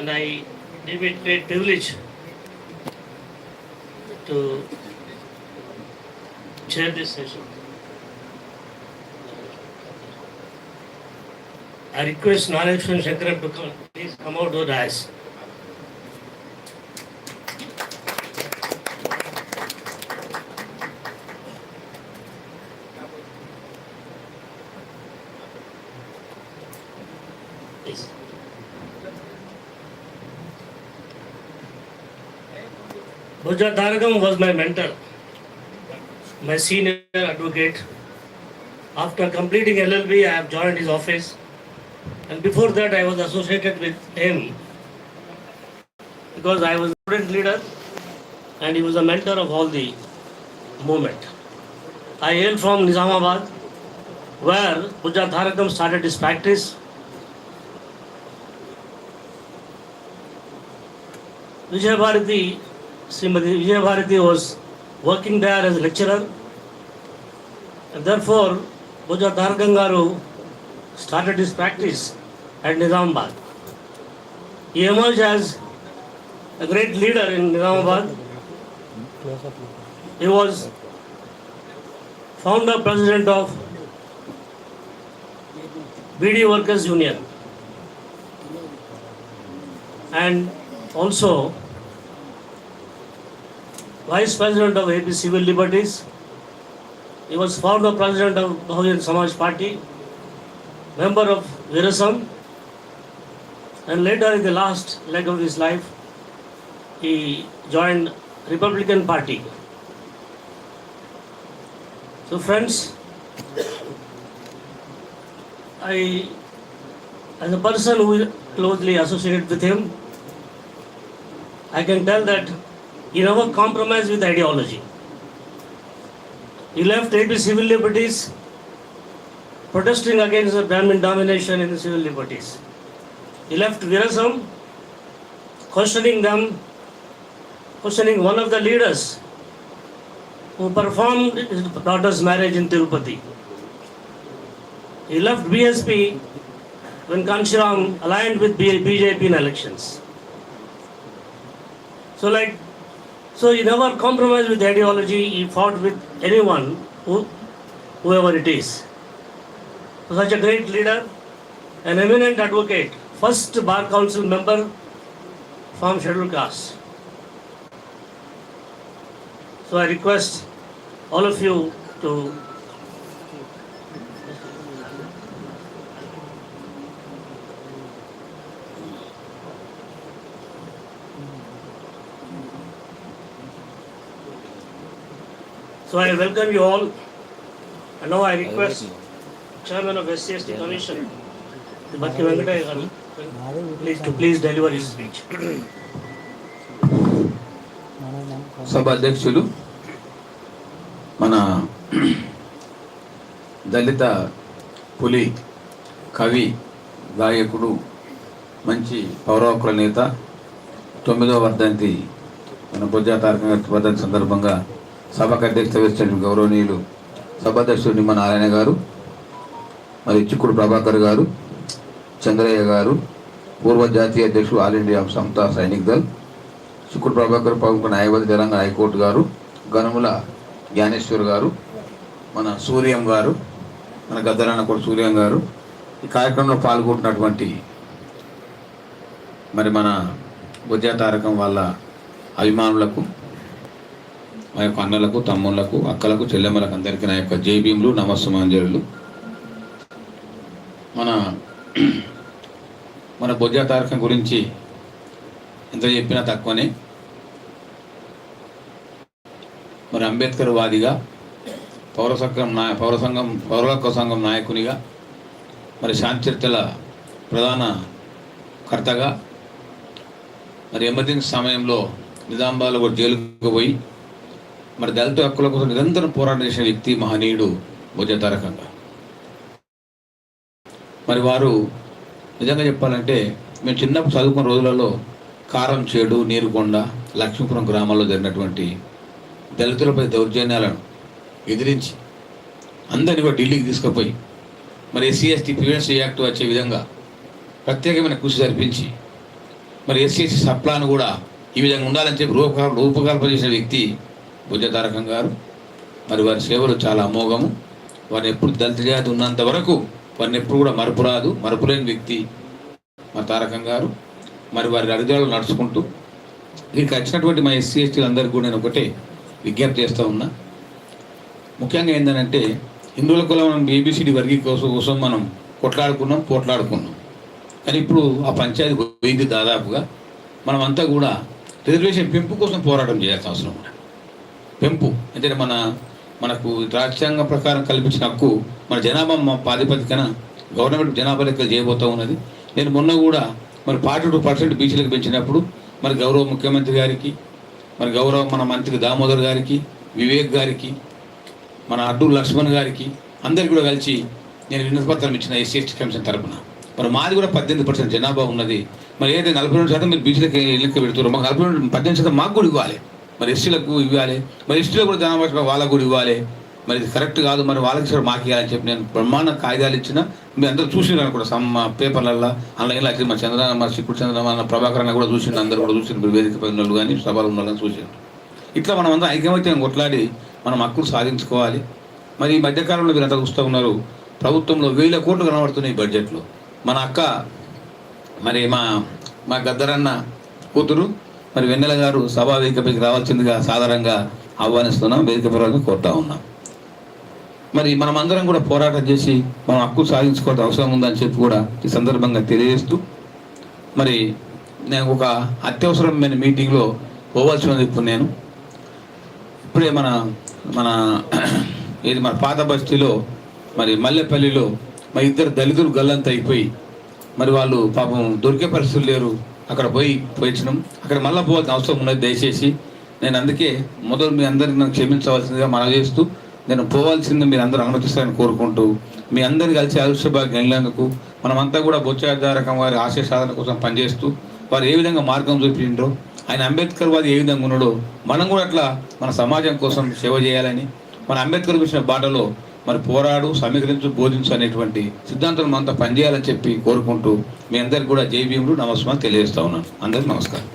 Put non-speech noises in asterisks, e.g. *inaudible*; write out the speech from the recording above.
and I deem it great privilege to chair this session. I request Narayan Shankaran to come, please come out to the dais. Please. Bhuja Targam was my mentor, my senior advocate. After completing LLB, I have joined his office. And before that, I was associated with him because I was a student leader and he was a mentor of all the movement. I hail from Nizamabad, where Puja Tharakam started his practice. Vijay Bharati, Srimati Vijay Bharati was working there as a lecturer. And therefore, Puja Tharakam started his practice at Nizamabad. He emerged as a great leader in Nizamabad. He was founder president of BD Workers Union and also vice president of AP Civil Liberties. He was founder president of Bahujan Samaj Party, member of Virasam, and later in the last leg of his life, he joined Republican Party. So friends, I, as a person who is closely associated with him, I can tell that he never compromised with ideology. He left AP civil liberties, protesting against the Brahmin domination in the civil liberties. He left Virasam, questioning them, questioning one of the leaders who performed his daughter's marriage in Tirupati. He left BSP when Kanshiram aligned with BJP in elections. So like, so he never compromised with ideology. He fought with anyone, who, whoever it is. Such a great leader, an eminent advocate, first bar council member from scheduled caste. So I request all of you to So I welcome you all. And now I request Chairman of SCST Commission, Bhakti Venkataya garu, please to please deliver his speech. సభ అధ్యక్షులు మన దళిత పులి కవి గాయకుడు మంచి పౌరవకుల నేత తొమ్మిదవ వర్ధంతి మన బుజ్జా తారక వర్ధంతి సందర్భంగా సభకు అధ్యక్షత వేసిన గౌరవనీయులు సభాధ్యక్షుడు నిమ్మ నారాయణ గారు మరి చిక్కుడు ప్రభాకర్ గారు చంద్రయ్య గారు పూర్వ జాతీయ అధ్యక్షుడు ఆల్ ఇండియా సంస్థ సైనిక్ దళ్ చిక్కుడు ప్రభాకర్ ప్రముఖ న్యాయవాది తెలంగాణ హైకోర్టు గారు గనుముల జ్ఞానేశ్వర్ గారు మన సూర్యం గారు మన గద్దరాన్న కూడా సూర్యం గారు ఈ కార్యక్రమంలో పాల్గొంటున్నటువంటి మరి మన బుజ్జా తారకం వాళ్ళ అభిమానులకు మా యొక్క అన్నలకు తమ్ముళ్ళకు అక్కలకు చెల్లెమ్మలకు అందరికీ నా యొక్క జైభీములు నమస్సుమాంజలు మన *clears throat* మన బుజ్జా తారకం గురించి ఎంత చెప్పినా తక్కువనే. మరి అంబేద్కర్ వాదిగా పౌర సంఘం నాయ పౌర సంఘం పౌర సంఘం నాయకునిగా మరి శాంతి చర్చల ప్రధాన కర్తగా మరి ఎమర్జెన్సీ సమయంలో నిజామాబాద్లో కూడా జైలుకు పోయి మరి దళిత హక్కుల కోసం నిరంతరం పోరాటం చేసిన వ్యక్తి మహనీయుడు భుజ తారకంగా మరి వారు నిజంగా చెప్పాలంటే మేము చిన్నప్పుడు చదువుకున్న రోజులలో కారం చేడు నీరుకొండ లక్ష్మీపురం గ్రామాల్లో జరిగినటువంటి దళితులపై దౌర్జన్యాలను ఎదిరించి అందరినీ కూడా ఢిల్లీకి తీసుకుపోయి మరి ఎస్సీ ఎస్టీ ప్రివెన్సీ యాక్ట్ వచ్చే విధంగా ప్రత్యేకమైన కృషి జరిపించి మరి ఎస్సీఎస్సీ సప్లాను కూడా ఈ విధంగా ఉండాలని చెప్పి రూపకల్ప రూపకల్పన చేసిన వ్యక్తి బుద్ధ తారకం గారు మరి వారి సేవలు చాలా అమోఘము. వారిని ఎప్పుడు దళిత జాతి ఉన్నంత వరకు వారిని ఎప్పుడు కూడా మరపు రాదు మరపులేని వ్యక్తి మా తారకం గారు. మరి వారి అడుగుదలలో నడుచుకుంటూ దీనికి వచ్చినటువంటి మా ఎస్సీ ఎస్టీలు అందరికీ కూడా నేను ఒకటే విజ్ఞప్తి చేస్తూ ఉన్నా. ముఖ్యంగా ఏంటంటే హిందువుల కులం మనం బీబీసీడీ వర్గీ కోసం కోసం మనం కొట్లాడుకున్నాం పోట్లాడుకున్నాం. కానీ ఇప్పుడు ఆ పంచాయతీ పోయింది దాదాపుగా. మనమంతా కూడా రిజర్వేషన్ పెంపు కోసం పోరాటం చేయాల్సిన అవసరం ఉంది. పెంపు. అంటే మన మనకు రాజ్యాంగం ప్రకారం కల్పించిన హక్కు మన జనాభా మా ప్రాతిపదికన గవర్నమెంట్ జనాభా లెక్కలు చేయబోతూ ఉన్నది. నేను మొన్న కూడా మరి ఫార్టీ టూ పర్సెంట్ బీసీలకు పెంచినప్పుడు మరి గౌరవ ముఖ్యమంత్రి గారికి మరి గౌరవ మన మంత్రి దామోదర్ గారికి వివేక్ గారికి మన అడ్డు లక్ష్మణ్ గారికి అందరికి కూడా కలిసి నేను వినతిపత్రం ఇచ్చిన ఎస్సీ ఎస్టీ కమిషన్ తరపున. మరి మాది కూడా పద్దెనిమిది పర్సెంట్ జనాభా ఉన్నది. మరి ఏదైతే నలభై రెండు శాతం మీరు బీసీలకు లెక్క పెడుతున్నారు మాకు నలభై రెండు పద్దెనిమిది శాతం మాకు కూడా ఇవ్వాలి. మరి ఎస్టీలకు ఇవ్వాలి మరి ఎస్టీలో కూడా జనాభా వాళ్ళకు కూడా ఇవ్వాలి. మరి ఇది కరెక్ట్ కాదు మరి వాళ్ళకి సార్ మాకు ఇవ్వాలని చెప్పి నేను బ్రహ్మాండ కాగితాలు ఇచ్చిన మీరు అందరూ చూసినారు కూడా సమ్ పేపర్లలో అలా అయితే మా చంద్ర మా చిక్కుడు చంద్ర మన ప్రభాకర్ అన్న కూడా చూసిండు అందరూ కూడా చూసిండు వేదిక పైన కానీ సభలు ఉన్న వాళ్ళని చూసిండు ఇట్లా మనం అందరం ఐకమత్యం కొట్లాడి మనం హక్కులు సాధించుకోవాలి. మరి ఈ మధ్యకాలంలో మీరు అంతా చూస్తూ ఉన్నారు ప్రభుత్వంలో వేల కోట్లు కనబడుతున్నాయి బడ్జెట్లో. మన అక్క మరి మా మా గద్దరన్న కూతురు మరి వెన్నెల గారు సభా వేదికపైకి రావాల్సిందిగా సాధారణంగా ఆహ్వానిస్తున్నాం వేదిక పరంగా కోరుతా ఉన్నాం. మరి మనం అందరం కూడా పోరాటం చేసి మనం హక్కు సాధించుకోవడం అవసరం ఉందని చెప్పి కూడా ఈ సందర్భంగా తెలియజేస్తూ మరి నేను ఒక అత్యవసరమైన మీటింగ్లో పోవాల్సి ఉంది ఇప్పుడు నేను. ఇప్పుడే మన మన *clears throat* ఇది మన పాత బస్తీలో మరి మల్లెపల్లిలో మా ఇద్దరు దళితులు గల్లంత అయిపోయి మరి వాళ్ళు పాపం దొరికే పరిస్థితులు లేరు. అక్కడ పోయి పోయించడం. అక్కడ మళ్ళీ పోవాల్సిన అవసరం ఉన్నది. దయచేసి నేను అందుకే మొదలు మీ అందరిని నన్ను క్షమించవలసిందిగా మనం చేస్తూ నేను పోవాల్సింది మీరు అందరూ అనుమతిస్తారని కోరుకుంటూ మీ అందరిని కలిసి ఆయుష్యభాగ్యం వెళ్ళినందుకు మనమంతా కూడా బొచ్చాధారకం వారి ఆశయ సాధన కోసం పనిచేస్తూ వారు ఏ విధంగా మార్గం చూపించారో ఆయన అంబేద్కర్ వాది ఏ విధంగా ఉన్నాడో మనం కూడా అట్లా మన సమాజం కోసం సేవ చేయాలని మన అంబేద్కర్ చూసిన బాటలో మరి పోరాడు సమీకరించు బోధించు అనేటువంటి సిద్ధాంతం అంతా పనిచేయాలని చెప్పి కోరుకుంటూ మీ అందరికి కూడా జై భీముడు నమస్కారం తెలియజేస్తా ఉన్నాను. అందరికి నమస్కారం.